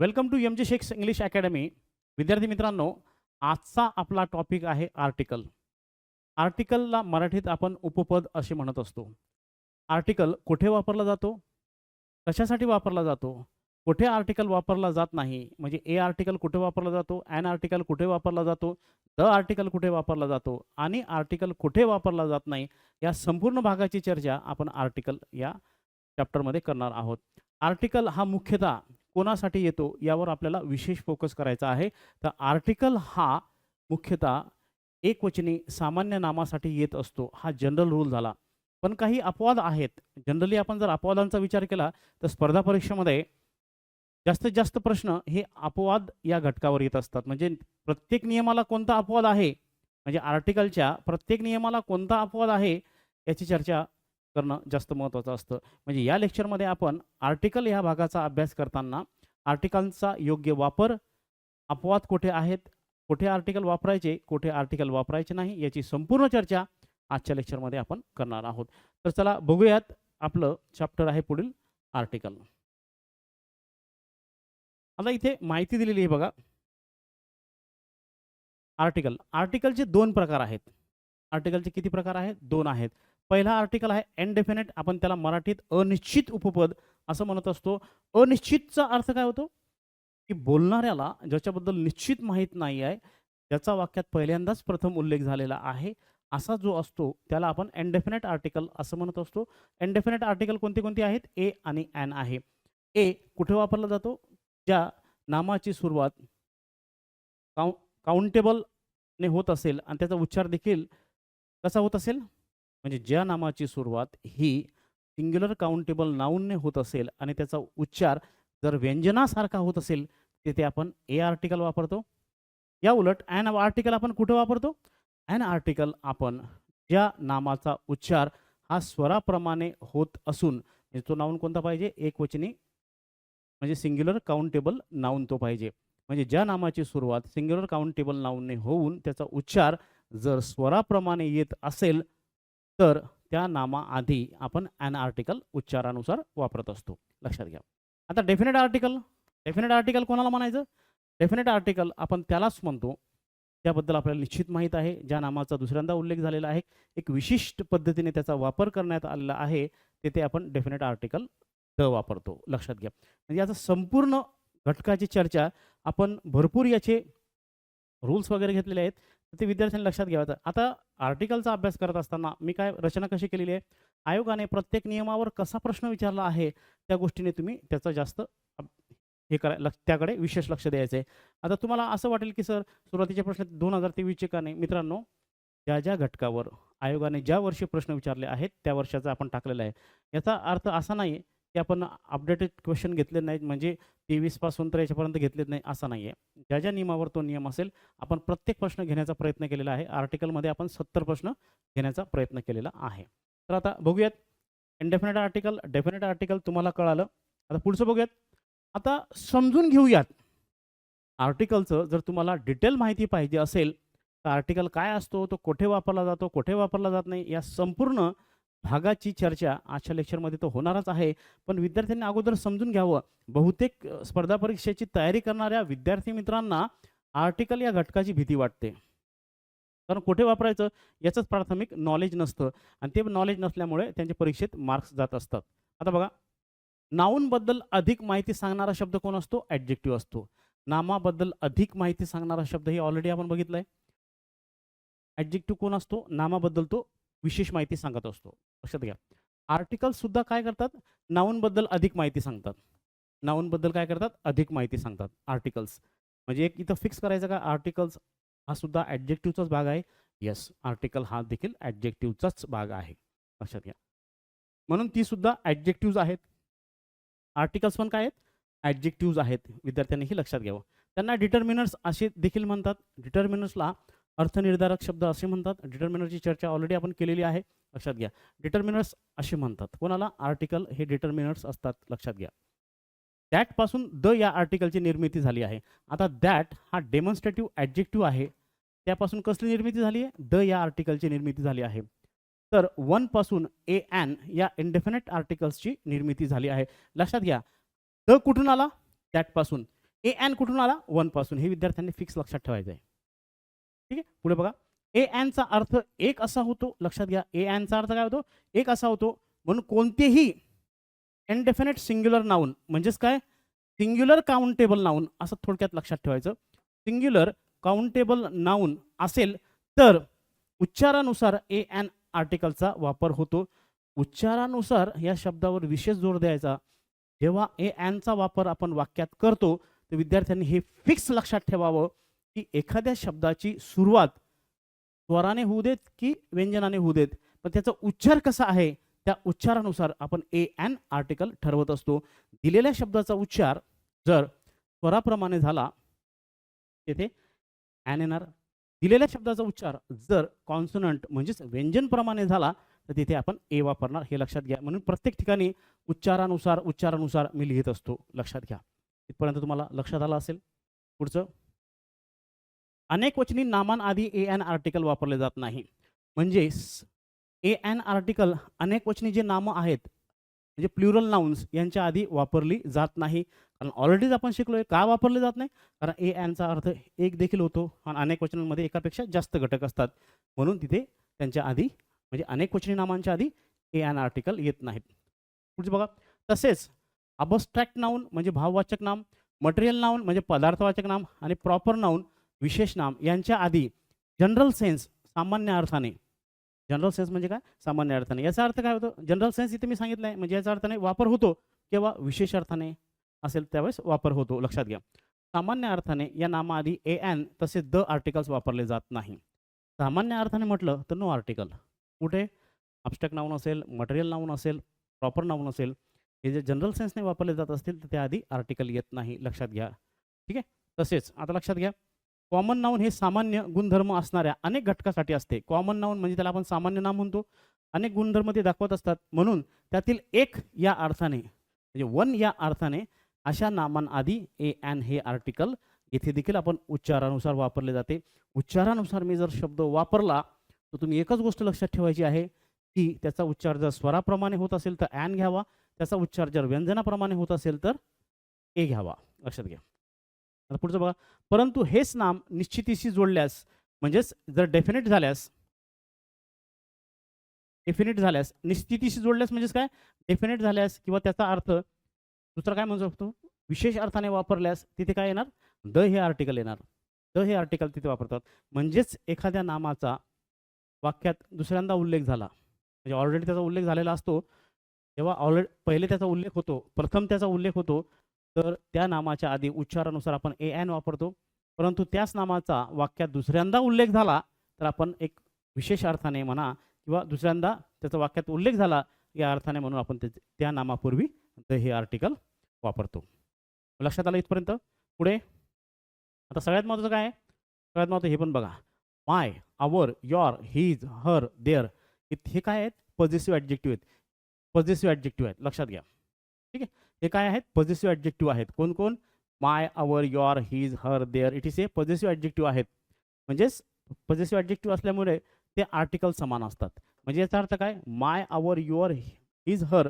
Welcome to M J Shakes English academy विद्यार्थी मित्रांनो आजचा आपला टॉपिक आहे आर्टिकल आर्टिकलला मराठीत आपण उपपद असे म्हणत असतो. आर्टिकल कुठे वापरला जातो? कशासाठी वापरला जातो? कुठे आर्टिकल वापरला जात नाही? म्हणजे ए आर्टिकल कुठे वापरला जातो? ॲन आर्टिकल कुठे वापरला जातो? द आर्टिकल कुठे वापरला जातो? आणि आर्टिकल कुठे वापरला जात नाही? या संपूर्ण भागाची चर्चा आपण आर्टिकल या चॅप्टरमध्ये करणार आहोत. आर्टिकल हा मुख्यतः कोणासाठी येतो यावर आपल्याला विशेष फोकस करायचा आहे. तर आर्टिकल हा मुख्यतः एकवचनी सामान्य नामासाठी येत असतो. हा जनरल रूल झाला. पण काही अपवाद आहेत. जनरली आपण जर अपवादांचा विचार केला तर स्पर्धा परीक्षेमध्ये जास्तीत जास्त प्रश्न हे अपवाद या घटकावर येत असतात. म्हणजे प्रत्येक नियमाला कोणता अपवाद आहे? म्हणजे आर्टिकलच्या प्रत्येक नियमाला कोणता अपवाद आहे? याची चर्चा करणं जास्त महत्त्वाचं असतं. म्हणजे या लेक्चरमध्ये आपण आर्टिकल ह्या भागाचा अभ्यास करताना आर्टिकलचा योग्य वापर अपवाद कुठे आहेत कुठे आर्टिकल वापरायचे कुठे आर्टिकल वापरायचे नाही याची संपूर्ण चर्चा आजच्या लेक्चरमध्ये आपण करणार आहोत. तर चला बघूयात आपलं चॅप्टर आहे पुढील आर्टिकल आता इथे माहिती दिलेली आहे बघा. आर्टिकल आर्टिकलचे दोन प्रकार आहेत. आर्टिकलचे किती प्रकार आहेत? दोन आहेत. पहिला आर्टिकल आहे एनडेफिनेट आपण त्याला मराठीत अनिश्चित उपपद असं म्हणत असतो. अनिश्चितचा अर्थ काय होतो? की बोलणाऱ्याला ज्याच्याबद्दल निश्चित माहीत नाही आहे त्याचा वाक्यात पहिल्यांदाच प्रथम उल्लेख झालेला आहे. असा जो असतो त्याला आपण एनडेफिनेट आर्टिकल असं म्हणत असतो. एनडेफिनेट आर्टिकल कोणते कोणते आहेत? ए आणि ॲन आहे. ए कुठे वापरला जातो? ज्या नामाची सुरुवात काउ काउंटेबलने होत असेल आणि त्याचा उच्चार देखील कसा होत असेल? म्हणजे ज्या नामाची सुरुवात ही सिंग्युलर काउंटेबल नाऊनने होत असेल आणि त्याचा उच्चार जर व्यंजनासारखा होत असेल तिथे आपण ए आर्टिकल वापरतो. या उलट ॲन आर्टिकल आपण कुठं वापरतो? ॲन आर्टिकल आपण ज्या नामाचा उच्चार हा स्वराप्रमाणे होत असून म्हणजे तो नाऊन कोणता पाहिजे? एकवचनी म्हणजे सिंग्युलर काउंटेबल नाऊन तो पाहिजे. म्हणजे ज्या नामाची सुरुवात सिंग्युलर काउंटेबल नाऊनने होऊन त्याचा उच्चार जर स्वराप्रमाणे येत असेल तर त्या नामाआधी आपण ॲन आर्टिकल उच्चारानुसार वापरत असतो. लक्षात घ्या. आता डेफिनेट आर्टिकल डेफिनेट आर्टिकल कोणाला म्हणायचं? डेफिनेट आर्टिकल आपण त्यालाच म्हणतो. त्याबद्दल आपल्याला निश्चित माहीत आहे. ज्या नामाचा दुसऱ्यांदा उल्लेख झालेला आहे एक विशिष्ट पद्धतीने त्याचा वापर करण्यात आलेला आहे तेथे आपण डेफिनेट आर्टिकल द वापरतो. लक्षात घ्या. म्हणजे याचा संपूर्ण घटकाची चर्चा आपण भरपूर याचे रूल्स वगैरे घेतलेले आहेत. ते विद्यार्थ्यांनी लक्षात घ्यावं. आता आर्टिकलचा अभ्यास करत असताना मी काय रचना कशी केलेली आहे? आयोगाने प्रत्येक नियमावर कसा प्रश्न विचारला आहे? त्या गोष्टीने तुम्ही त्याचा जास्त हे करा लक्ष त्याकडे विशेष लक्ष द्यायचं आहे. आता तुम्हाला असं वाटेल की सर सुरुवातीचे प्रश्न दोन हजार तेवीसचे का नाही? मित्रांनो ज्या ज्या घटकावर आयोगाने ज्या वर्षी प्रश्न विचारले आहेत त्या वर्षाचा आपण टाकलेला आहे. याचा अर्थ असा नाही की आपण अपडेटेड क्वेश्चन घेतले नाहीत. म्हणजे तेवीसपासून तर याच्यापर्यंत घेतलेत नाही असं नाही आहे ज्या ज्या नियमावर तो नियम असेल आपण प्रत्येक प्रश्न घेण्याचा प्रयत्न केलेला आहे. आर्टिकलमध्ये आपण सत्तर प्रश्न घेण्याचा प्रयत्न केलेला आहे. तर आता बघूयात. इनडेफिनेट आर्टिकल डेफिनेट आर्टिकल तुम्हाला कळालं. आता पुढचं बघूयात. आता समजून घेऊयात. आर्टिकलचं जर तुम्हाला डिटेल माहिती पाहिजे असेल तर आर्टिकल काय असतो तो कुठे वापरला जातो कुठे वापरला जात नाही या संपूर्ण भागाची चर्चा आजच्या लेक्चरमध्ये तर होणारच आहे. पण विद्यार्थ्यांनी अगोदर समजून घ्यावं. बहुतेक स्पर्धा परीक्षेची तयारी करणाऱ्या विद्यार्थी मित्रांना आर्टिकल या घटकाची भीती वाटते. कारण कुठे वापरायचं? याचंच प्राथमिक नॉलेज नसतं. आणि ते नॉलेज नसल्यामुळे त्यांच्या परीक्षेत मार्क्स जात असतात. आता बघा. नाऊनबद्दल अधिक माहिती सांगणारा शब्द कोण असतो? ॲडजेक्टिव्ह असतो. नामाबद्दल अधिक माहिती सांगणारा शब्द हे ऑलरेडी आपण बघितलंय. ॲडजेक्टिव्ह कोण असतो? नामाबद्दल तो विशेष माहिती सांगत असतो. लक्षात घ्या. आर्टिकल सुद्धा काय करतात? नाऊनबद्दल अधिक माहिती सांगतात. नाऊनबद्दल काय करतात? अधिक माहिती सांगतात. आर्टिकल्स म्हणजे एक इथं फिक्स करायचं का? आर्टिकल्स हा सुद्धा ॲडजेक्टिव्हचाच भाग आहे. येस आर्टिकल हा देखील ॲडजेक्टिव्हचाच भाग आहे. लक्षात घ्या. म्हणून ती सुद्धा ॲडजेक्टिव्ज आहेत. आर्टिकल्स पण काय आहेत? ॲडजेक्टिव्ज आहेत. विद्यार्थ्यांनीही लक्षात घ्यावं. त्यांना डिटर्मिनर्स असे देखील म्हणतात. डिटर्मिनर्सला अर्थनिर्धारक शब्द असे म्हणतात. डिटर्मिनरची चर्चा ऑलरेडी आपण केलेली आहे. लक्षात घ्या. डिटर्मिनर्स असे म्हणतात. कोणाला? आर्टिकल हे डिटर्मिनर्स असतात. लक्षात घ्या. दॅटपासून द या आर्टिकलची निर्मिती झाली आहे. आता दॅट हा डेमॉन्स्ट्रेटिव्ह ॲडजेक्टिव्ह आहे. त्यापासून कसली निर्मिती झाली आहे? द या आर्टिकलची निर्मिती झाली आहे. तर वनपासून ए ॲन या इंडेफिनेट आर्टिकल्सची निर्मिती झाली आहे. लक्षात घ्या. द कुठून आला? दॅटपासून ए एन कुठून आला? वनपासून हे विद्यार्थ्यांनी फिक्स लक्षात ठेवायचं आहे ठीक आहे? पुढे बघा. ए एनचा अर्थ एक असा होतो. लक्षात घ्या. ए एनचा अर्थ काय होतो? एक असा होतो. म्हणून कोणतेही इनडेफिनेट सिंग्युलर नाऊन म्हणजेच काय? सिंग्युलर काउंटेबल नाऊन असं थोडक्यात लक्षात ठेवायचं. सिंग्युलर काउंटेबल नाऊन असेल तर उच्चारानुसार ए एन आर्टिकलचा वापर होतो. उच्चारानुसार या शब्दावर विशेष जोर द्यायचा. जेव्हा ए अँडचा वापर आपण वाक्यात करतो तर विद्यार्थ्यांनी हे फिक्स लक्षात ठेवावं. की एखाद्या शब्दाची सुरुवात स्वराने होऊ देत की व्यंजनाने होऊ देत? पण त्याचा उच्चार कसा आहे? त्या उच्चारानुसार आपण ए अँड आर्टिकल ठरवत असतो. दिलेल्या शब्दाचा उच्चार जर स्वराप्रमाणे झाला तेथे ॲन येणार दिलेल्या शब्दाचा उच्चार जर कॉन्सनंट म्हणजेच व्यंजनप्रमाणे झाला तर तिथे आपण ए वापरणार. हे लक्षात घ्या. म्हणून प्रत्येक ठिकाणी उच्चारानुसार उच्चारानुसार मी लिहित असतो. लक्षात घ्या. इथपर्यंत तुम्हाला लक्षात आलं असेल? पुढचं? अनेक वचनी नामांआधी ए एन आर्टिकल वापरले जात नाही. म्हणजे ए एन आर्टिकल अनेक वचनी जे नामं आहेत म्हणजे प्लुरल नाउन्स यांच्या आधी वापरली जात नाही. कारण ऑलरेडीच आपण शिकलोय का वापरले जात नाही? कारण ए एनचा अर्थ एक देखील होतो. आणि अनेक वचनांमध्ये एकापेक्षा जास्त घटक असतात. म्हणून तिथे त्यांच्या आधी म्हणजे अनेक वचनी नामांच्या आधी ए एन आर्टिकल येत नाहीत. पुढचे बघा. तसेच अबस्ट्रॅक्ट नाऊन म्हणजे भाववाचक नाम मटेरियल नाऊन म्हणजे पदार्थवाचक नाम आणि प्रॉपर नाऊन विशेष नाम. यांच्या आधी जनरल सेन्स सामान्य अर्थाने. जनरल सेन्स म्हणजे काय? सामान्य अर्थाने. याचा अर्थ काय होतो? जनरल सेन्स इथे मी सांगितलं आहे म्हणजे याचा अर्थाने वापर होतो किंवा विशेष अर्थाने असेल त्यावेळेस वापर होतो. लक्षात घ्या. सामान्य अर्थाने या नामाआधी ए एन तसेच द आर्टिकल्स वापरले जात नाही. सामान्य अर्थाने म्हटलं तर नो आर्टिकल कुठे? अबस्ट्रॅक्ट नाऊन असेल मटेरियल नाऊन असेल प्रॉपर नाऊन असेल. हे जे जनरल सेन्सने वापरले जात असतील तर त्याआधी आर्टिकल येत नाही. लक्षात घ्या. ठीक आहे? तसेच. आता लक्षात घ्या. कॉमन नाऊन हे सामान्य गुणधर्म असणाऱ्या अनेक घटकासाठी असते. कॉमन नाऊन म्हणजे त्याला आपण सामान्य नाम म्हणतो. अनेक गुणधर्म ते दाखवत असतात. म्हणून त्यातील एक या अर्थाने म्हणजे वन या अर्थाने अशा नामांआधी ए एन हे आर्टिकल येथे देखील आपण उच्चारानुसार वापरले जाते. उच्चारानुसार मी जर शब्द वापरला तर तुम्ही एकच गोष्ट लक्षात ठेवायची आहे की त्याचा उच्चार जर स्वराप्रमाणे होत असेल तर ॲन घ्यावा. त्याचा उच्चार जर व्यंजनाप्रमाणे होत असेल तर ए घ्यावा. लक्षात घ्या. आता पुढचं बघा. परंतु हेच नाम निश्चितीशी जोडल्यास म्हणजेच जर डेफिनेट झाल्यास डेफिनेट झाल्यास निश्चितीशी जोडल्यास म्हणजेच काय? डेफिनेट झाल्यास किंवा त्याचा अर्थ दुसरा काय म्हणू शकतो? विशेष अर्थाने वापरल्यास तिथे काय येणार? द हे आर्टिकल येणार. द हे आर्टिकल तिथे वापरतात. म्हणजेच एखाद्या नामाचा वाक्यात दुसऱ्यांदा उल्लेख झाला. म्हणजे ऑलरेडी त्याचा उल्लेख झालेला असतो. तेव्हा ऑलरेडी पहिले त्याचा उल्लेख होतो. प्रथम त्याचा उल्लेख होतो. तर त्या नामाच्या आधी उच्चारानुसार आपण ए एन वापरतो. परंतु त्याच नामाचा वाक्यात दुसऱ्यांदा उल्लेख झाला तर आपण एक विशेष अर्थाने म्हणा किंवा दुसऱ्यांदा त्याचा वाक्यात उल्लेख झाला या अर्थाने म्हणून आपण त्या नामापूर्वी द हे आर्टिकल वापरतो. लक्षात आलं इथपर्यंत? पुढे? आता सगळ्यात महत्त्वाचं काय? आहे सगळ्यात महत्त्वाचं हे पण बघा. My our your his her their हे काय आहेत? पॉझिटिव्ह ॲडजेक्टिव्ह आहेत. पॉझिटिव्ह ॲडजेक्टिव्ह आहेत. लक्षात घ्या. ठीक आहे? हे काय आहेत? पॉझिटिव्ह ॲडजेक्टिव्ह आहेत. कोण कोण? My our your his her their it is a positive adjective आहेत. म्हणजेच पॉझिटिव्ह ॲडजेक्टिव्ह असल्यामुळे ते आर्टिकल समान असतात. म्हणजे याचा अर्थ काय? My our your his her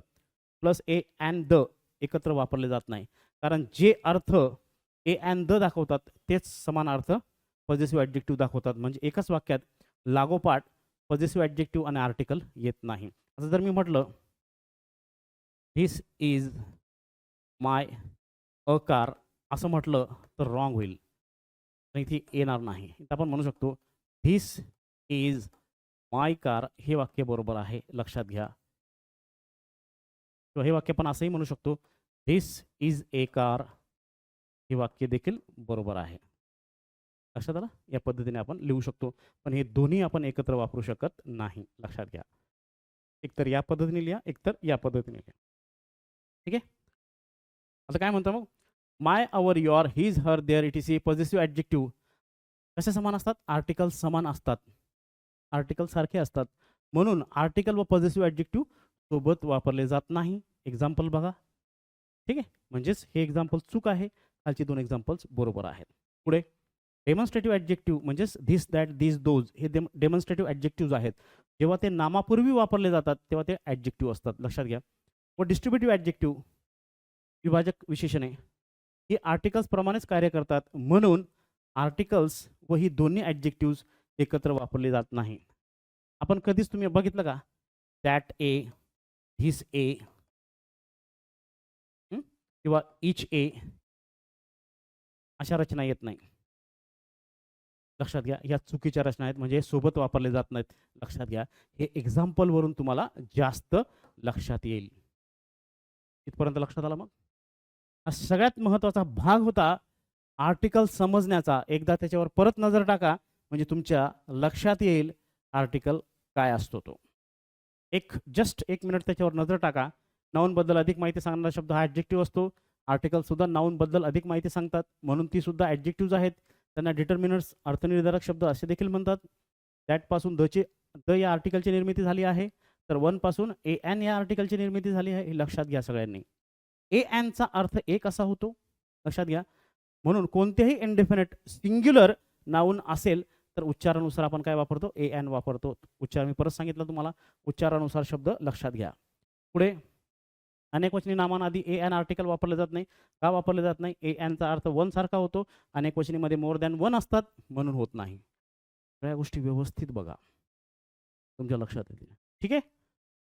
plus a and the एकत्र वापरले जात नाही. कारण जे अर्थ ए अँड द दाखवतात तेच समान अर्थ पॉझिटिव्ह ॲडजेक्टिव्ह दाखवतात. म्हणजे एकाच वाक्यात लागोपाठ पॉझिटिव्ह ॲडजेक्टिव्ह आणि आर्टिकल येत नाही. आता जर मी म्हटलं this is my a car असं म्हटलं तर रॉंग होईल. आणि इथे येणार नाही. इथं आपण म्हणू शकतो धिस इज माय कार हे वाक्य बरोबर आहे. लक्षात घ्या. किंवा हे वाक्य पण असंही म्हणू शकतो धिस इज ए कार हे वाक्य देखील बरोबर आहे. लक्षात आलं? या पद्धतीने आपण लिहू शकतो. पण हे दोन्ही आपण एकत्र वापरू शकत नाही. लक्षात घ्या. एकतर या पद्धतीने लिहा एकतर या पद्धतीने लिहा. ठीक आहे? आता काय म्हणतो मग? My our your his her their it is a positive adjective कसे समान असतात? आर्टिकल समान असतात. आर्टिकल सारखे असतात. म्हणून आर्टिकल व पॉझिटिव्ह ॲडजेक्टिव्ह सोबत वापरले जात नाही. एक्झाम्पल बघा. ठीक आहे? म्हणजेच हे एक्झाम्पल चूक आहे. खालची दोन एक्झाम्पल्स बरोबर आहेत. पुढे. डेमॉन्स्ट्रेटिव्ह ॲडजेक्टिव्ह म्हणजेच धिस दॅट धिस दोज हे डेम डेमॉन्स्ट्रेटिव्ह ॲडजेक्टिव्ह आहेत. जेव्हा ते नामापूर्वी वापरले जातात तेव्हा ते ॲडजेक्टिव्ह असतात. लक्षात घ्या. व डिस्ट्रीब्युटिव्ह ॲडजेक्टिव्ह विभाजक विशेषणे. ही आर्टिकल्स प्रमाणेच कार्य करतात. म्हणून आर्टिकल्स व ही दोन्ही ॲडजेक्टिव्ज एकत्र वापरले जात नाही. आपण कधीच तुम्ही बघितलं का? दॅट ए धिस ए किंवा इच ए अशा रचना येत नाही. लक्षात घ्या या चुकीच्या रचना आहेत म्हणजे सोबत वापरले जात नाहीत. लक्षात घ्या हे एक्झाम्पलवरून तुम्हाला जास्त लक्षात येईल. इथपर्यंत लक्षात आलं मग? हा सगळ्यात महत्त्वाचा भाग होता आर्टिकल समजण्याचा. एकदा त्याच्यावर परत नजर टाका म्हणजे तुमच्या लक्षात येईल आर्टिकल काय असतो तो. एक जस्ट एक मिनिट त्याच्यावर नजर टाका. नाऊनबद्दल अधिक माहिती सांगणारा शब्द हा ॲडजेक्टिव्ह असतो. आर्टिकलसुद्धा नाऊनबद्दल अधिक माहिती सांगतात. म्हणून ती सुद्धा ॲडजेक्टिव्ज आहेत. त्यांना डिटर्मिनर्स अर्थनिर्धारक शब्द असे देखील म्हणतात. दॅटपासून दचे द या आर्टिकलची निर्मिती झाली आहे. तर वनपासून ए एन या आर्टिकलची निर्मिती झाली आहे. हे लक्षात घ्या सगळ्यांनी. ए एनचा अर्थ एक असा होतो. लक्षात घ्या. म्हणून कोणतेही इनडेफिनेट सिंग्युलर नाऊन असेल तर उच्चारानुसार आपण काय वापरतो? ए एन वापरतो. उच्चार मी परत सांगितलं तुम्हाला. उच्चारानुसार शब्द लक्षात घ्या. पुढे. अनेक वचनी नामांआधी ए एन आर्टिकल वापरले जात नाही. का वापरले जात नाही? ए एनचा अर्थ वन सारखा होतो. अनेक वचनीमध्ये मोर दॅन वन असतात. म्हणून होत नाही. सगळ्या गोष्टी व्यवस्थित बघा. तुमच्या लक्षात येतील. ठीक आहे?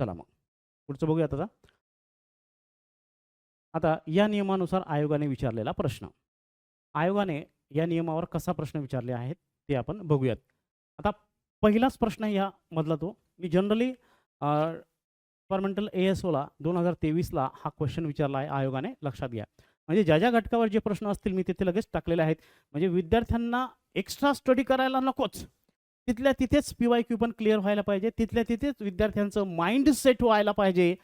चला मग. पुढचं बघूया आता. आता या नियमानुसार आयोगाने विचारलेला प्रश्न. आयोगाने या नियमावर कसा प्रश्न विचारले आहेत ते आपण बघूयात. आता पहिलाच प्रश्न आहे या मधला तो. मी जनरली डिपार्टमेंटल ए एस ओला दोन हजार तेवीसला हा क्वेश्चन विचारला आहे आयोगाने लक्षात घ्या. म्हणजे ज्या ज्या घटकावर जे प्रश्न असतील मी तिथे लगेच टाकलेले आहेत. म्हणजे विद्यार्थ्यांना एक्स्ट्रा स्टडी करायला नकोच. तिथल्या तिथेच पी वाय क्यू पण क्लिअर व्हायला पाहिजे. तिथल्या तिथेच विद्यार्थ्यांचं माइंड सेट व्हायला पाहिजे.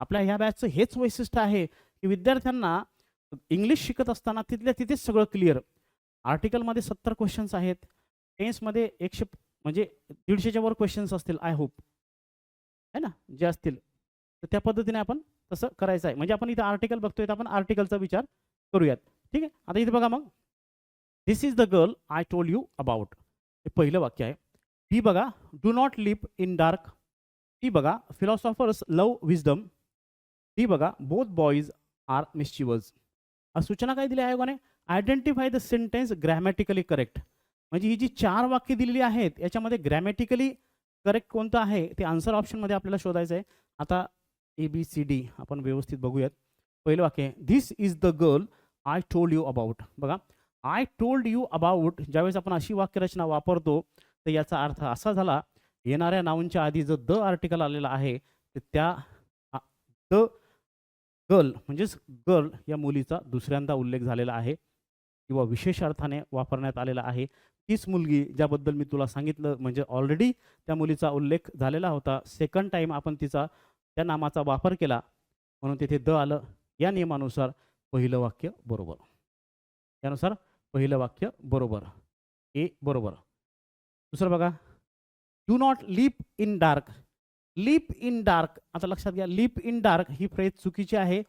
आपल्या ह्या बॅचचं हेच वैशिष्ट्य आहे. की विद्यार्थ्यांना इंग्लिश शिकत असताना तिथल्या तिथेच सगळं क्लिअर आर्टिकलमध्ये सत्तर क्वेश्चन्स आहेत. टेन्समध्ये एकशे म्हणजे दीडशेच्या वर क्वेश्चन्स असतील आय होप है ना? जे असतील. तर त्या पद्धतीने आपण तसं करायचं आहे. म्हणजे आपण इथं आर्टिकल बघतोय तर आपण आर्टिकलचा विचार करूयात. ठीक आहे? आता इथे बघा मग. This is the girl I told you about हे पहिलं वाक्य आहे. बी बघा do not leap in dark T बघा फिलॉसॉफर्स लव विजडम ती बघा बोथ बॉईज आर मिस्चिवल्स सूचना काय दिली आयोगाने? Identify the sentence grammatically correct म्हणजे ही जी चार वाक्य दिलेली आहेत याच्यामध्ये ग्रॅमॅटिकली करेक्ट कोणतं आहे? ते आन्सर ऑप्शनमध्ये आपल्याला शोधायचं आहे आता ए बी सी डी आपण व्यवस्थित बघूयात. पहिलं वाक्य this is the girl I told you about बघा आय टोल्ड यू अबाउट ज्यावेळेस आपण अशी वाक्यरचना वापरतो तर याचा अर्थ असा झाला येणाऱ्या नाऊनच्या आधी जो द आर्टिकल आलेला आहे तर त्या द गर्ल म्हणजेच गर्ल या मुलीचा दुसऱ्यांदा उल्लेख झालेला आहे किंवा विशेष अर्थाने वापरण्यात आलेला आहे. तीच मुलगी ज्याबद्दल मी तुला सांगितलं म्हणजे ऑलरेडी त्या मुलीचा उल्लेख झालेला होता. सेकंड टाईम आपण तिचा त्या नामाचा वापर केला. म्हणून तिथे द आलं. या नियमानुसार पहिलं वाक्य बरोबर. त्यानुसार पहिलं वाक्य बरोबर. ए बरोबर. दुसरं बघा. Do not leap in dark leap in dark आता लक्षात घ्या लिप इन डार्क ही फ्रेज चुकीची आहे.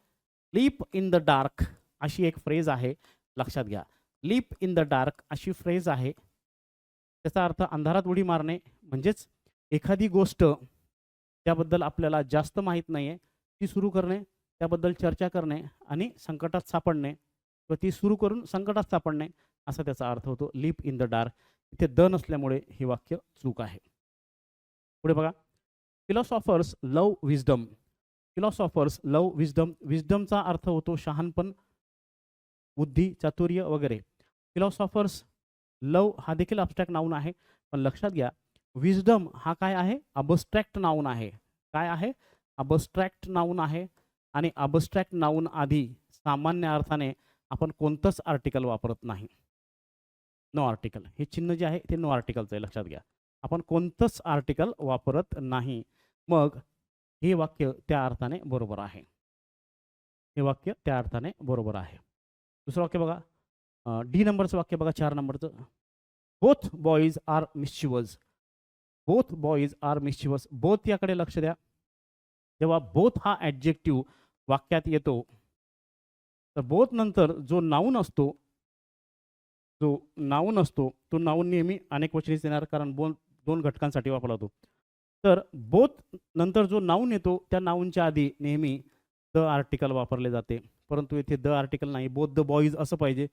लिप इन द डार्क अशी एक फ्रेज आहे. लक्षात घ्या. लिप इन द डार्क अशी फ्रेज आहे. त्याचा अर्थ अंधारात उडी मारणे. म्हणजेच एखादी गोष्ट त्याबद्दल आपल्याला जास्त माहीत नाही आहे ती सुरू करणे त्याबद्दल चर्चा करणे आणि संकटात सापडणे व ती सुरू करून संकटात सापडणे असा त्याचा अर्थ होतो. लिप इन द डार्क इथे द नसल्यामुळे हे वाक्य चूक आहे. पुढे बघा. Philosophers love wisdom philosophers love wisdom विजडमचा अर्थ होतो शहाणपण बुद्धी चातुर्य वगैरे. फिलॉसॉफर्स लव हा देखील अबस्ट्रॅक्ट नाऊन आहे. पण लक्षात घ्या विजडम हा काय आहे? अबस्ट्रॅक्ट नाऊन आहे. काय आहे? अबस्ट्रॅक्ट नाऊन आहे. आणि अबस्ट्रॅक्ट नाऊन आधी सामान्य अर्थाने आपण कोणतंच आर्टिकल वापरत नाही. नो आर्टिकल हे चिन्ह जे आहे ते नो आर्टिकलचं आहे लक्षात घ्या. आपण कोणतंच आर्टिकल वापरत नाही. मग हे वाक्य त्या अर्थाने बरोबर आहे. हे वाक्य त्या अर्थाने बरोबर आहे. दुसरं वाक्य बघा. डी नंबरचं वाक्य बघा चार नंबरचं. Both boys are mischievous both boys are mischievous both याकडे लक्ष द्या. जेव्हा बोथ हा ॲडजेक्टिव्ह वाक्यात येतो तर बोथ नंतर जो नाऊन असतो जो नाऊन असतो तो नाऊन नेहमी अनेक वचनीच येणार कारण बोन दोन घटकांसाठी वापरला जातो. तर बोथ नंतर जो नाऊन येतो त्या नाऊनच्या आधी नेहमी द आर्टिकल वापरले जाते. परंतु येथे द आर्टिकल नाही बोथ द बॉईज असं पाहिजे.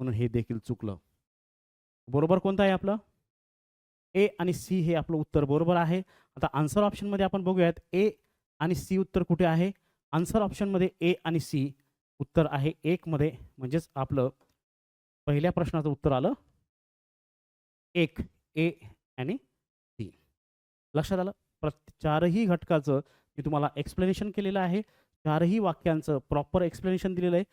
म्हणून हे देखील चुकलं. बरोबर कोणतं आहे आपलं? ए आणि सी हे आपलं उत्तर बरोबर आहे. आता आन्सर ऑप्शनमध्ये आपण बघूयात. ए आणि सी उत्तर कुठे आहे? आन्सर ऑप्शनमध्ये ए आणि सी उत्तर आहे. एकमध्ये म्हणजेच आपलं पहिल्या प्रश्नाचं उत्तर आलं. एक ए आणि लक्षात आलं? प्रत चारही घटकाचं मी तुम्हाला एक्सप्लेनेशन केलेलं आहे. चारही वाक्यांचं प्रॉपर एक्सप्लेनेशन दिलेलं आहे.